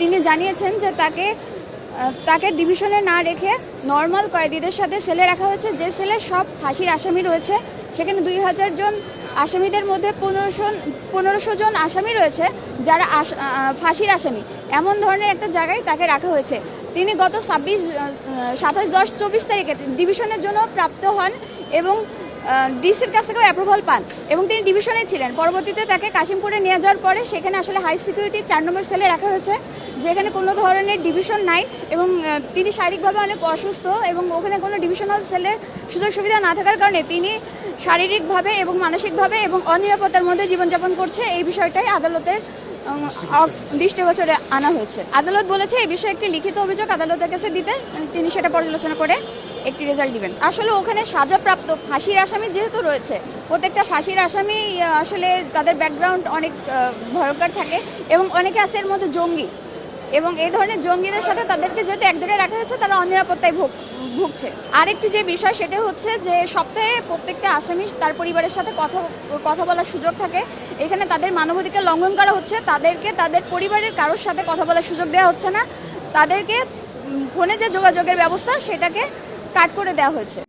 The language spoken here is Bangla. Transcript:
তিনি জানিয়েছেন যে তাকে তাকে ডিভিশনে না রেখে নর্মাল কয়েদিদের সাথে সেলে রাখা হয়েছে। যে সেলে সব ফাঁসির আসামি রয়েছে, সেখানে দুই হাজার জন আসামিদের মধ্যে পনেরোশো পনেরোশো জন আসামি রয়েছে যারা ফাঁসির আসামি। এমন ধরনের একটা জায়গায় তাকে রাখা হয়েছে। তিনি গত ছাব্বিশ সাতাশ দশ চব্বিশ তারিখে ডিভিশনের জন্য প্রাপ্ত হন এবং ডিসির কাছ থেকেও অ্যাপ্রুভাল পান এবং তিনি ডিভিশনে ছিলেন। পরবর্তীতে তাকে কাশিমপুরে নিয়ে যাওয়ার পরে সেখানে আসলে হাই সিকিউরিটি চার নম্বর সেলে রাখা হয়েছে, যেখানে কোনো ধরনের ডিভিশন নাই এবং তিনি শারীরিকভাবে অনেক অসুস্থ এবং ওখানে কোনো ডিভিশনাল সেলের সুযোগ সুবিধা না থাকার কারণে তিনি শারীরিকভাবে এবং মানসিকভাবে এবং অনিরাপত্তার মধ্যে জীবনযাপন করছে। এই বিষয়টাই আদালতের দৃষ্টিগোচরে আনা হয়েছে। আদালত বলেছে, এই বিষয়ে একটি লিখিত অভিযোগ আদালতের কাছে দিতে তিনি সেটা পর্যালোচনা করে একটি রেজাল্ট দিবেন। আসলে ওখানে সাজাপ্রাপ্ত ফাঁসির আসামি যেহেতু রয়েছে, প্রত্যেকটা ফাঁসির আসামি আসলে তাদের ব্যাকগ্রাউন্ড অনেক ভয়ঙ্কর থাকে এবং অনেকে আছে এর মধ্যে জঙ্গি এবং এই ধরনের জঙ্গিদের সাথে তাদেরকে যেহেতু এক জায়গায় রাখা হয়েছে, তারা অনিরাপত্তায় ভুগ, ভুগছে। আরেকটি যে বিষয় সেটা হচ্ছে যে সপ্তাহে প্রত্যেকটা আসামি তার পরিবারের সাথে কথা কথা বলার সুযোগ থাকে। এখানে তাদের মানবাধিকার লঙ্ঘন করা হচ্ছে, তাদেরকে তাদের পরিবারের কারোর সাথে কথা বলার সুযোগ দেওয়া হচ্ছে না। তাদেরকে ফোনে যে যোগাযোগের ব্যবস্থা সেটাকে কাট করে দেওয়া হয়েছে।